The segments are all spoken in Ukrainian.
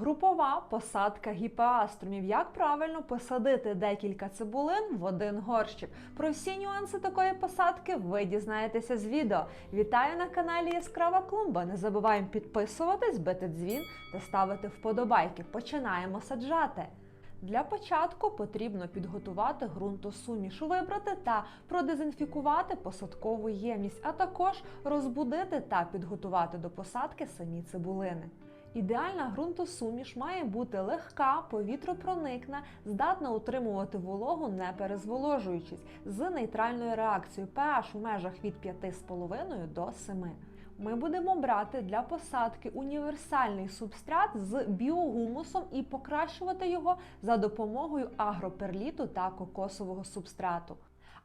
Групова посадка гіпеаструмів. Як правильно посадити декілька цибулин в один горщик? Про всі нюанси такої посадки ви дізнаєтеся з відео. Вітаю на каналі Яскрава Клумба. Не забуваємо підписуватись, бити дзвін та ставити вподобайки. Починаємо саджати. Для початку потрібно підготувати ґрунтосуміш, вибрати та продезінфікувати посадкову ємність, а також розбудити та підготувати до посадки самі цибулини. Ідеальна ґрунтосуміш має бути легка, повітропроникна, здатна утримувати вологу, не перезволожуючись, з нейтральною реакцією pH у межах від 5,5 до 7. Ми будемо брати для посадки універсальний субстрат з біогумусом і покращувати його за допомогою агроперліту та кокосового субстрату.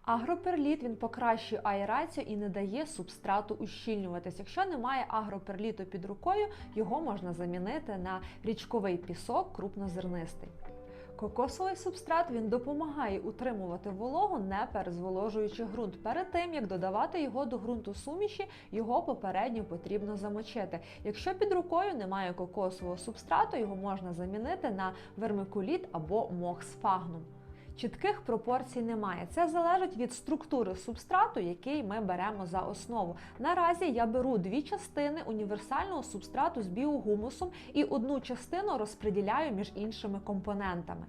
Агроперліт він покращує аерацію і не дає субстрату ущільнюватись. Якщо немає агроперліту під рукою, його можна замінити на річковий пісок крупнозернистий. Кокосовий субстрат він допомагає утримувати вологу, не перезволожуючи ґрунт. Перед тим як додавати його до ґрунту суміші, його попередньо потрібно замочити. Якщо під рукою немає кокосового субстрату, його можна замінити на вермикуліт або мох з фагном. Чітких пропорцій немає. Це залежить від структури субстрату, який ми беремо за основу. Наразі я беру дві частини універсального субстрату з біогумусом і одну частину розподіляю між іншими компонентами.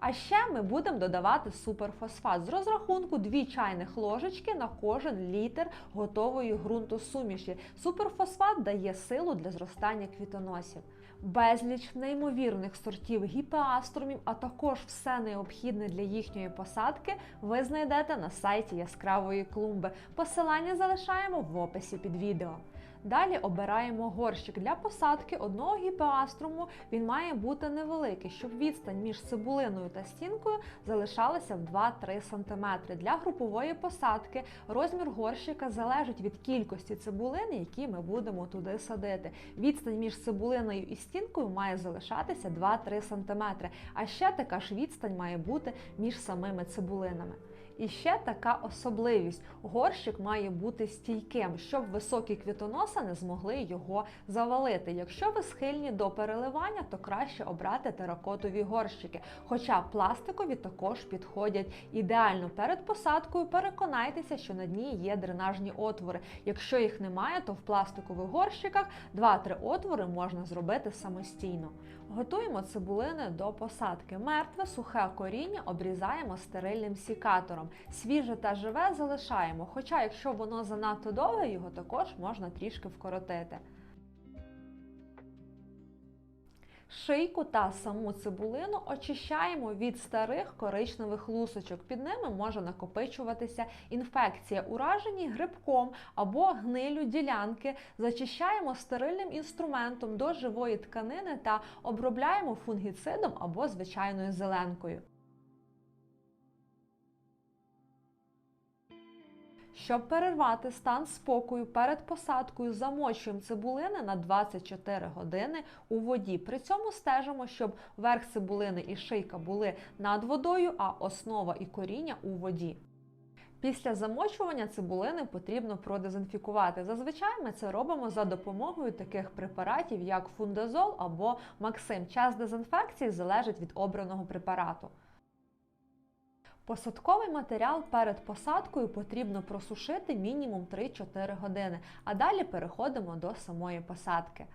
А ще ми будемо додавати суперфосфат з розрахунку 2 чайних ложечки на кожен літр готової ґрунтосуміші. Суперфосфат дає силу для зростання квітоносів. Безліч неймовірних сортів гіпеаструмів, а також все необхідне для їхньої посадки ви знайдете на сайті яскравої клумби. Посилання залишаємо в описі під відео. Далі обираємо горщик для посадки одного гіпеаструму. Він має бути невеликий, щоб відстань між цибулиною та стінкою залишалася в 2-3 см. Для групової посадки розмір горщика залежить від кількості цибулини, які ми будемо туди садити. Відстань між цибулиною і стінкою має залишатися 2-3 см. А ще така ж відстань має бути між самими цибулинами. І ще така особливість: горщик має бути стійким, щоб високі квітоноси не змогли його завалити. Якщо ви схильні до переливання, то краще обрати теракотові горщики. Хоча пластикові також підходять ідеально. Перед посадкою переконайтеся, що на дні є дренажні отвори. Якщо їх немає, то в пластикових горщиках 2-3 отвори можна зробити самостійно. Готуємо цибулини до посадки. Мертве сухе коріння обрізаємо стерильним сікатором. Свіже та живе залишаємо, хоча якщо воно занадто довге, його також можна трішки вкоротити. Шийку та саму цибулину очищаємо від старих коричневих лусочок. Під ними може накопичуватися інфекція, уражені грибком або гнилю ділянки. Зачищаємо стерильним інструментом до живої тканини та обробляємо фунгіцидом або звичайною зеленкою. Щоб перервати стан спокою перед посадкою, замочуємо цибулини на 24 години у воді. При цьому стежимо, щоб верх цибулини і шийка були над водою, а основа і коріння у воді. Після замочування цибулини потрібно продезінфікувати. Зазвичай ми це робимо за допомогою таких препаратів, як фундазол або Максим. Час дезінфекції залежить від обраного препарату. Посадковий матеріал перед посадкою потрібно просушити мінімум 3-4 години, а далі переходимо до самої посадки.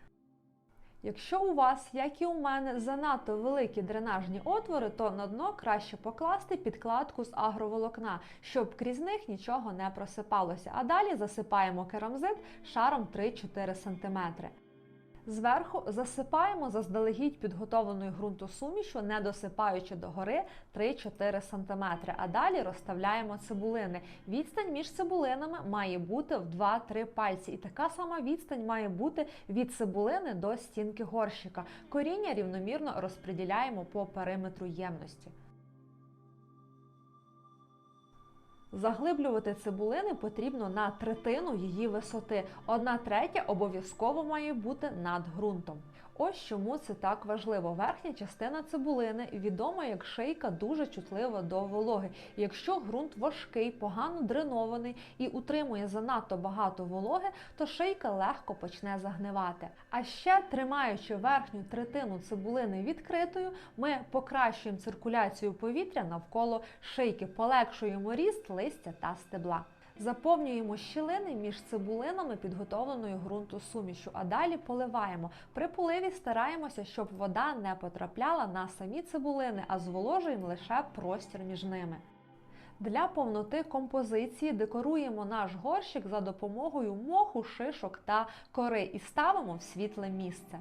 Якщо у вас, як і у мене, занадто великі дренажні отвори, то на дно краще покласти підкладку з агроволокна, щоб крізь них нічого не просипалося. А далі засипаємо керамзит шаром 3-4 см. Зверху засипаємо заздалегідь підготовленою ґрунтосумішю, не досипаючи догори 3-4 см, а далі розставляємо цибулини. Відстань між цибулинами має бути в 2-3 пальці. І така сама відстань має бути від цибулини до стінки горщика. Коріння рівномірно розподіляємо по периметру ємності. Заглиблювати цибулини потрібно на третину її висоти. Одна третя обов'язково має бути над ґрунтом. Ось чому це так важливо. Верхня частина цибулини відома як шийка дуже чутлива до вологи. Якщо ґрунт важкий, погано дренований і утримує занадто багато вологи, то шийка легко почне загнивати. А ще тримаючи верхню третину цибулини відкритою, ми покращуємо циркуляцію повітря навколо шийки, полегшуємо ріст листя та стебла. Заповнюємо щілини між цибулинами підготовленою ґрунту сумішю, а далі поливаємо. При поливі стараємося, щоб вода не потрапляла на самі цибулини, а зволожуємо лише простір між ними. Для повноти композиції декоруємо наш горщик за допомогою моху, шишок та кори і ставимо в світле місце.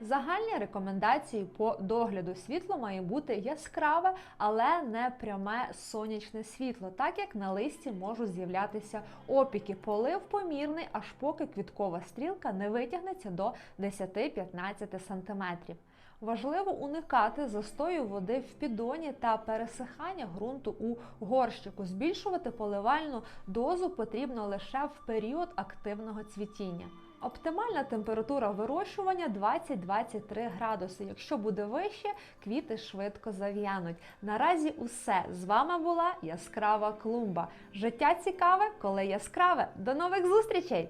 Загальні рекомендації по догляду світло має бути яскраве, але не пряме сонячне світло, так як на листі можуть з'являтися опіки. Полив помірний, аж поки квіткова стрілка не витягнеться до 10-15 см. Важливо уникати застою води в піддоні та пересихання ґрунту у горщику. Збільшувати поливальну дозу потрібно лише в період активного цвітіння. Оптимальна температура вирощування 20-23 градуси. Якщо буде вище, квіти швидко зав'януть. Наразі усе з вами була яскрава клумба. Життя цікаве, коли яскраве. До нових зустрічей!